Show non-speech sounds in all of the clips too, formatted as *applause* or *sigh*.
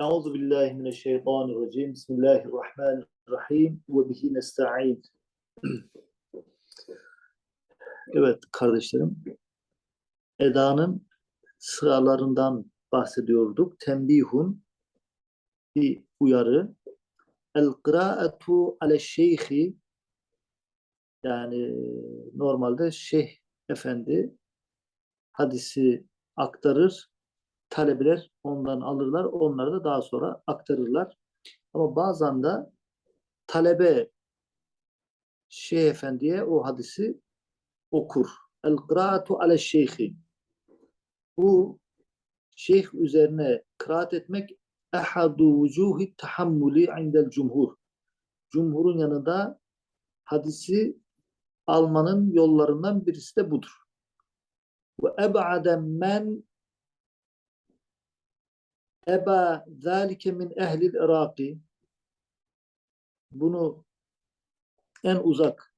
Euzu billahi mineşşeytanirracim. Bismillahirrahmanirrahim. Ve bihi nesta'in. Evet kardeşlerim. Eda'nın sıralarından bahsediyorduk. Tembihun bir uyarı. El kıraatu ale şeyhi yani normalde şeyh efendi hadisi aktarır talebeler ondan alırlar. Onları da daha sonra aktarırlar. Ama bazen de talebe Şeyh Efendi'ye o hadisi okur. El kıraatu ale şeyhi. Bu şeyh üzerine kıraat etmek ehadu vucuhi tahammuli indel cumhur. Cumhurun yanında hadisi almanın yollarından birisi de budur. Ve eb'ade men Eba zâlike min ehlil Iraki bunu en uzak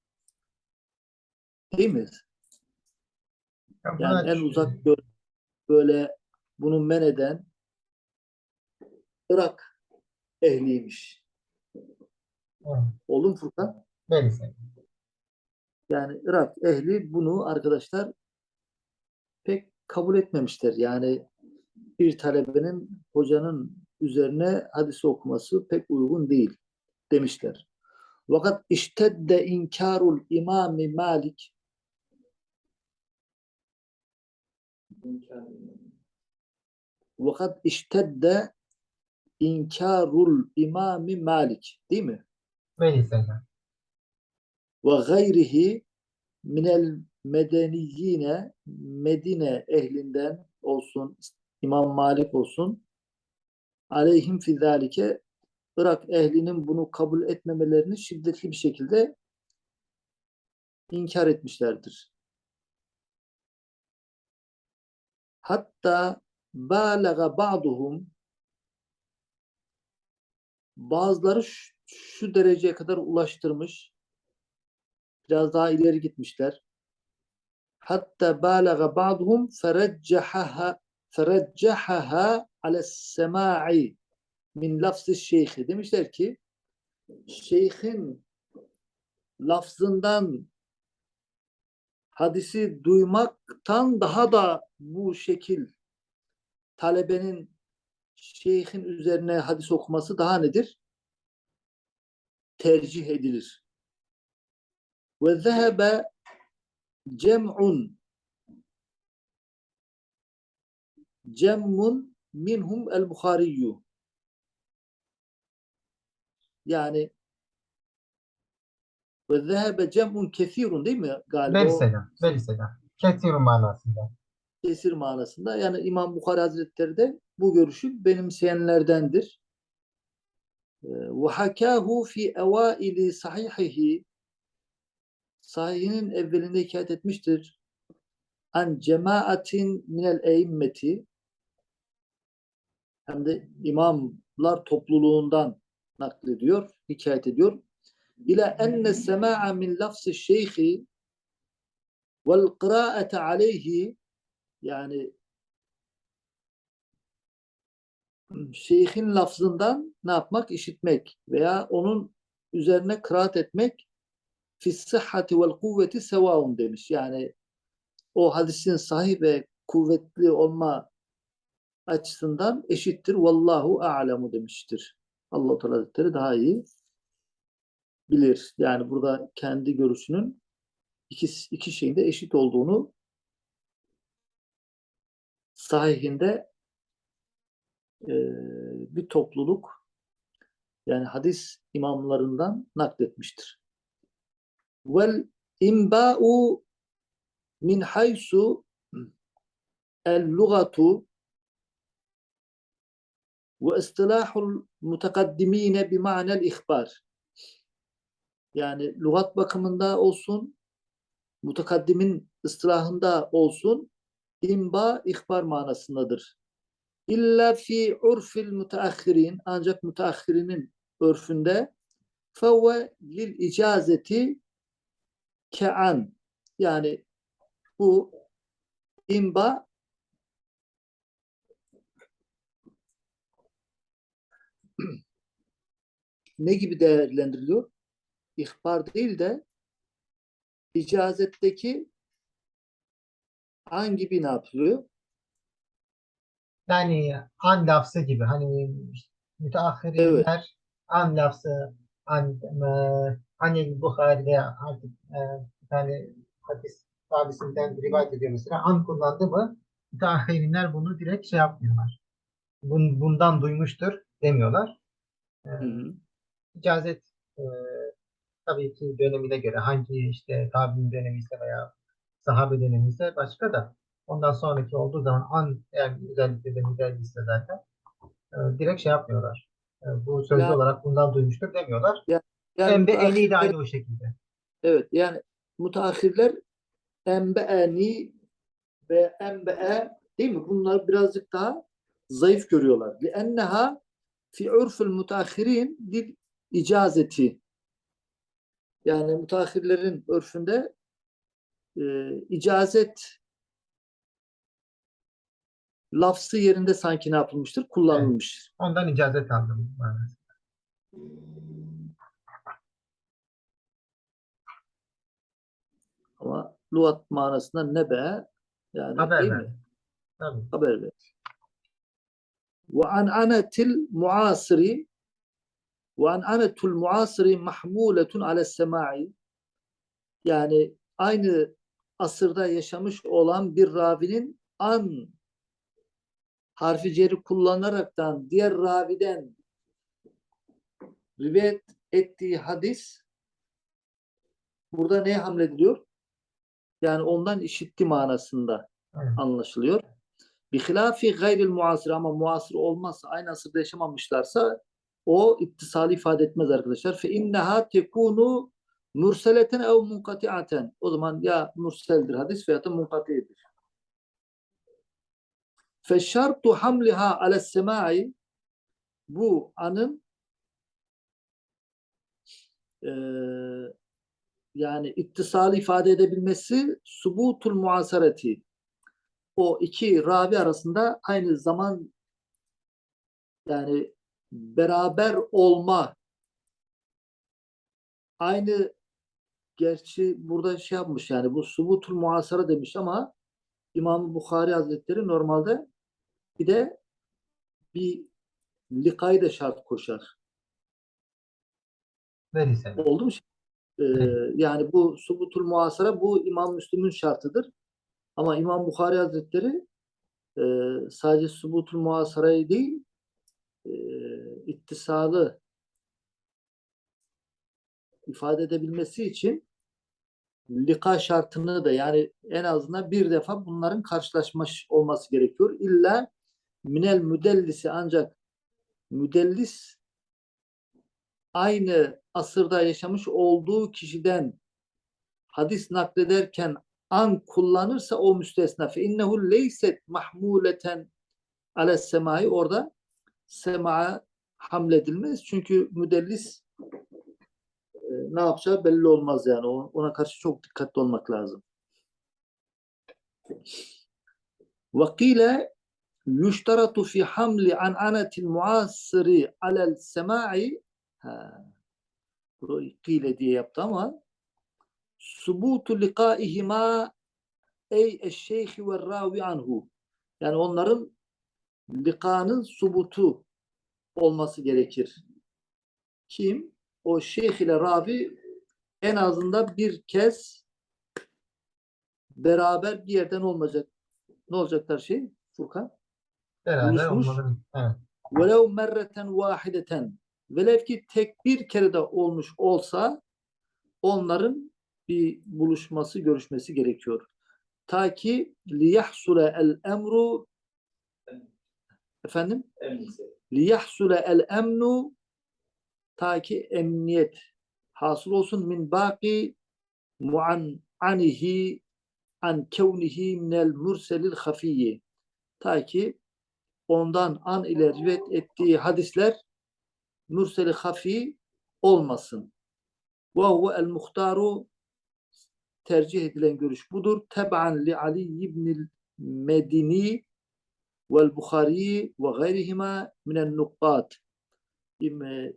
değil mi? Yani en uzak böyle bunu men eden Irak ehliymiş. Mu Furkan? Neyse. Yani Irak ehli bunu arkadaşlar pek kabul etmemişler. Yani bir talebenin hocanın üzerine hadisi okuması pek uygun değil demişler. Fakat iştedde inkarul imami Malik Fakat iştedde inkarul imami Malik değil mi? Neyse. Ve gayrihi minel medeniyine Medine ehlinden olsun İmam Malik olsun aleyhim fi zalike Irak ehlinin bunu kabul etmemelerini şiddetli bir şekilde inkar etmişlerdir. Hatta balaga ba'duhum bazıları şu, şu dereceye kadar ulaştırmış biraz daha ileri gitmişler. Hatta balaga ba'duhum fereccahaha fereccahaha ale's-semâ'i min lafzı şeyhi. Demişler ki şeyhin lafzından hadisi duymaktan daha da bu şekil talebenin şeyhin üzerine hadis okuması daha nedir? Tercih edilir. Ve zehebe cem'un cemmun minhum el Buhariyyu. Yani ve zehebe cem'un kesirun değil mi galiba? Veri o selam. Veri selam. Kesir manasında. kesir manasında. Yani İmam Bukhari Hazretleri de bu görüşü benimseyenlerdendir. Ee, Ve hakahu fi evaili sahihihi sahihinin evvelinde hikayet etmiştir. An cemaatin minel eimmeti hem de imamlar topluluğundan naklediyor, hikayet ediyor. İlâ enne semâ'a min lafzı şeyhi vel kıraate aleyhi yani şeyhin lafzından ne yapmak? işitmek veya onun üzerine kıraat etmek fi sıhhati vel kuvveti sevaun demiş. Yani o hadisin sahih ve kuvvetli olma açısından eşittir. Vallahu a'lemu demiştir. Allah Teala Hazretleri daha iyi bilir. Yani burada kendi görüşünün iki, iki şeyin de eşit olduğunu sahihinde e, bir topluluk yani hadis imamlarından nakletmiştir. Vel imba'u min haysu el lugatu ve istilahul mutakaddimine bi ma'nel ihbar. Yani lügat bakımında olsun, mutakaddimin ıstilahında olsun, imba ihbar manasındadır. İlla fi urfil müteahhirin ancak müteahhirinin örfünde fevve lil icazeti ke'an yani bu imba *clears throat* ne gibi değerlendiriliyor? İhbar değil de icazetteki hangi bir ne yapılıyor? Yani an lafzı gibi hani müteahhirinler an lafzı an e, hani Bukhari veya artık e, bir tane hadis tabisinden rivayet ediyor mesela an kullandı mı müteahhirinler bunu direkt şey yapmıyorlar. Bun, bundan duymuştur demiyorlar. E, hı hı. İcazet e, tabii ki dönemine göre hangi işte tabi'in dönemi ise veya sahabe dönemi ise başka da ondan sonraki olduğu zaman an eğer özellikle de müderrisse zaten e, direkt şey yapmıyorlar. E, bu sözlü yani, olarak bundan duymuştur demiyorlar. Ya, yani Embe Eni de aynı o şekilde. Evet yani mutahhirler Embe Eni ve Embe e, değil mi? Bunlar birazcık daha zayıf görüyorlar. Li enneha fi urful müteahhirin dil icazeti. Yani müteahhirlerin örfünde e, icazet lafzı yerinde sanki ne yapılmıştır? Kullanılmıştır. Ondan icazet aldım. Ama lugat manasında ne be? Yani Haber ver. Tabii. haber ver. Ve an'anetil muasiri ve an'anetul muasiri mahmuletun ale semai yani aynı asırda yaşamış olan bir ravinin an harfi ceri kullanaraktan diğer raviden rivayet ettiği hadis burada neye hamlediliyor? Yani ondan işitti manasında anlaşılıyor. Bihilafi gayril muasir ama muasir olmazsa aynı asırda yaşamamışlarsa o ittisali ifade etmez arkadaşlar. Fe inneha tekunu murseleten ev munkatiaten. O zaman ya murseldir hadis veya da munkatidir. Fe şartu hamliha ale semai bu anın eee yani ittisali ifade edebilmesi subutul muasareti o iki ravi arasında aynı zaman yani beraber olma aynı gerçi burada şey yapmış yani bu subutul muhasara demiş ama İmam Bukhari Hazretleri normalde bir de bir likayı da şart koşar. Verirse. Oldu mu? Ee, yani bu subutul muhasara bu İmam Müslim'in şartıdır. Ama İmam Bukhari Hazretleri e, sadece subutul muhasarayı değil e, ittisalı ifade edebilmesi için lika şartını da yani en azından bir defa bunların karşılaşmış olması gerekiyor. İlla minel müdellisi ancak müdellis aynı asırda yaşamış olduğu kişiden hadis naklederken an kullanırsa o müstesna fe innehu leyset mahmuleten ale semai orada sema hamledilmez. Çünkü müdellis e, ne yapacağı belli olmaz yani. Ona karşı çok dikkatli olmak lazım. Vakile yuştaratu fi hamli an'anetil muasiri alel semai ha, kile diye yaptı ama subutu liqaihima ey eşşeyhi ve ravi anhu yani onların likanın subutu olması gerekir. Kim? O şeyh ile ravi en azından bir kez beraber bir yerden olmayacak. Ne olacaklar şey? Furkan? Beraber olmaları. Evet. velev merreten vahideten velev ki tek bir kere de olmuş olsa onların bir buluşması, görüşmesi gerekiyor. Ta ki liyahsule el emru efendim liyahsule el emnu ta ki emniyet hasıl olsun min baki muan'anihi an kevnihi minel murselil hafiyyi ta ki ondan an ile rivayet ettiği hadisler mürseli hafi olmasın. Ve huve el muhtaru tercih edilen görüş budur. Teb'an li Ali ibn Medini vel Bukhari ve gayrihima minen nukkat. İbn e,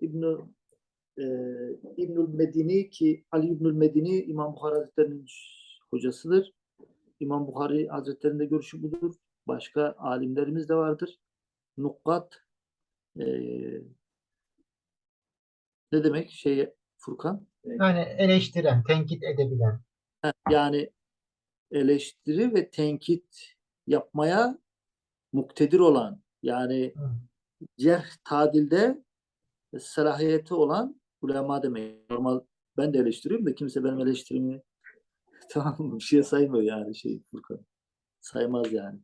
İbnül Medini ki Ali İbnül Medini İmam Bukhari Hazretleri'nin hocasıdır. İmam Bukhari Hazretleri'nde görüşü budur. Başka alimlerimiz de vardır. Nukkat e, ne demek şey Furkan? Yani eleştiren, tenkit edebilen. Ha, Yani eleştiri ve tenkit yapmaya muktedir olan yani cerh tadilde selahiyeti olan ulema demek. Normal ben de eleştiriyorum da kimse benim eleştirimi *laughs* tamam? Bir şey saymıyor yani şey Furkan. Saymaz yani.